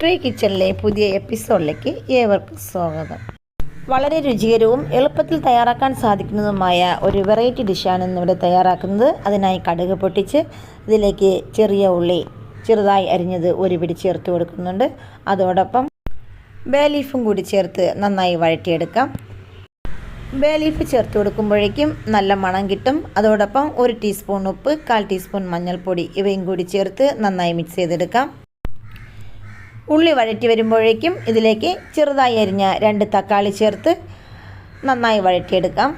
Tree കിച്ചണിലെ പുതിയ എപ്പിസോഡിലേക്ക് ഏവർക്കും സ്വാഗതം. വളരെ രുചികരവും എളുപ്പത്തിൽ തയ്യാറാക്കാൻ സാധിക്കുന്നതുമായ ഒരു വെറൈറ്റി ഡിഷാണ് ഇന്നിവിടെ തയ്യാറാക്കുന്നത്. അതിനായി കടുക് പൊട്ടിച്ച് ഇതിലേക്ക് ചെറിയ ഉള്ളി ചെറുതായി അരിഞ്ഞത് ഒരു പിടി ചേർത്ത് കൊടുക്കുന്നുണ്ട്. അതോടൊപ്പം ബേ ലീഫും കൂടി ചേർത്ത് നന്നായി വഴറ്റിയെടുക്കാം. ബേ ലീഫ് ചേർത്ത് കൊടുക്കുമ്പോഴേക്കും നല്ല മണം കിട്ടും. അതോടൊപ്പം ഒരു ടീസ്പൂൺ ഉപ്പ് കാൽ ടീസ്പൂൺ മഞ്ഞൾപ്പൊടി ഇവയും കൂടി ചേർത്ത് നന്നായി മിക്സ് ചെയ്തെടുക്കാം. ഉള്ളി വഴറ്റി വരുമ്പോഴേക്കും ഇതിലേക്ക് ചെറുതായി അരിഞ്ഞ രണ്ട് തക്കാളി ചേർത്ത് നന്നായി വഴറ്റിയെടുക്കാം.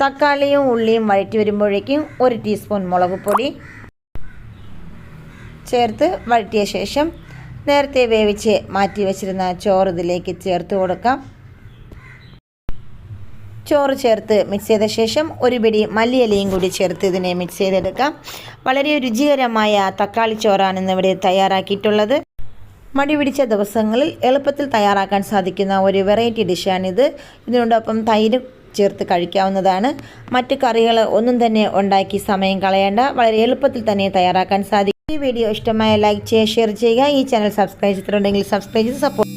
തക്കാളിയും ഉള്ളിയും വഴറ്റി വരുമ്പോഴേക്കും ഒരു ടീസ്പൂൺ മുളക് പൊടി ചേർത്ത് വഴറ്റിയ ശേഷം നേരത്തെ വേവിച്ച് മാറ്റി വെച്ചിരുന്ന ചോറ് ഇതിലേക്ക് ചേർത്ത് കൊടുക്കാം. ചോറ് ചേർത്ത് മിക്സ് ചെയ്ത ശേഷം ഒരു പിടി മല്ലിയിലയും കൂടി ചേർത്ത് ഇതിനെ മിക്സ് ചെയ്തെടുക്കാം. വളരെ രുചികരമായ തക്കാളി ചോറാണ് ഇന്നിവിടെ തയ്യാറാക്കിയിട്ടുള്ളത്. മടി പിടിച്ച ദിവസങ്ങളിൽ എളുപ്പത്തിൽ തയ്യാറാക്കാൻ സാധിക്കുന്ന ഒരു വെറൈറ്റി ഡിഷാണിത് ഇതിനോടൊപ്പം തൈര് ചേർത്ത് കഴിക്കാവുന്നതാണ്. മറ്റ് കറികൾ ഒന്നും തന്നെ ഉണ്ടാക്കി സമയം കളയേണ്ട. വളരെ എളുപ്പത്തിൽ തന്നെ തയ്യാറാക്കാൻ സാധിക്കും. ഈ വീഡിയോ ഇഷ്ടമായ ലൈക്ക് ചെയ്യുക ഷെയർ ചെയ്യുക. ഈ ചാനൽ സബ്സ്ക്രൈബ് ചെയ്തിട്ടുണ്ടെങ്കിൽ സബ്സ്ക്രൈബ് ചെയ്ത് സപ്പോർട്ട്